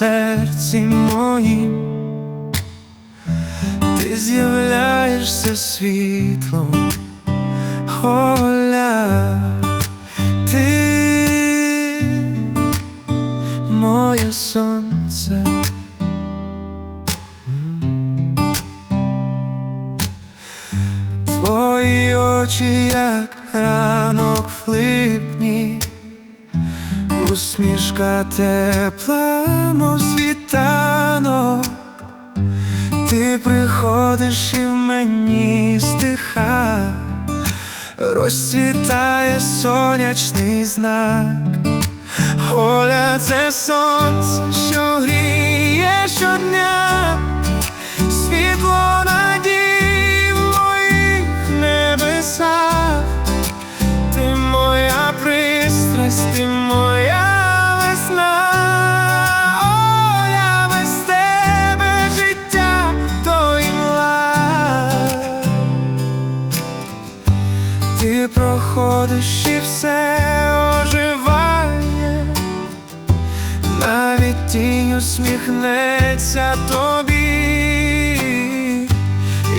серці моїм, ти з'являєшся світлом, Оля, ти моє сонце. Твої очі, як ранок усмішка тепла, мов світанок, ти приходиш і в мені стиха, розцвітає сонячний знак. Оля, це сонце, що гріє щодня, світло надій в моїх небесах, ти моя пристрасть, ти моя проходиш і все оживає, навіть тінь усміхнеться тобі.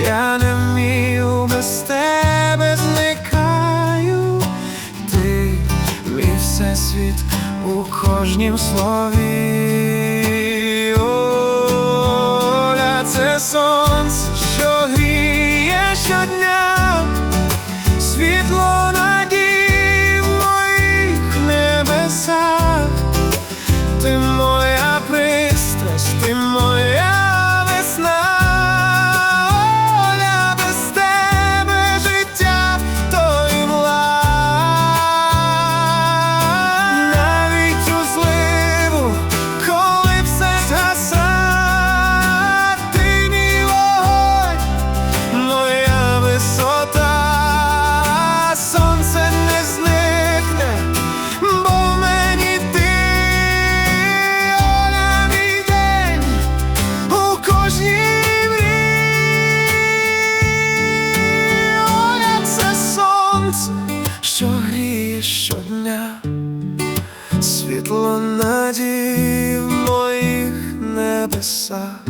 Я не вмію без тебе зникаю, ти мій всесвіт у кожнім слові. Світло надії в моїх небесах.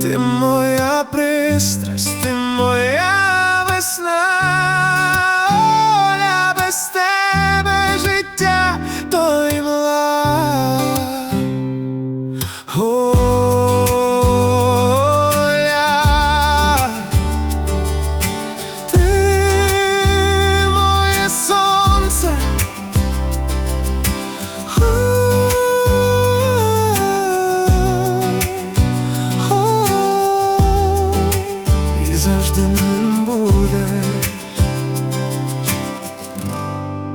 Ти моя пристрасть, ти моя весна, wisdom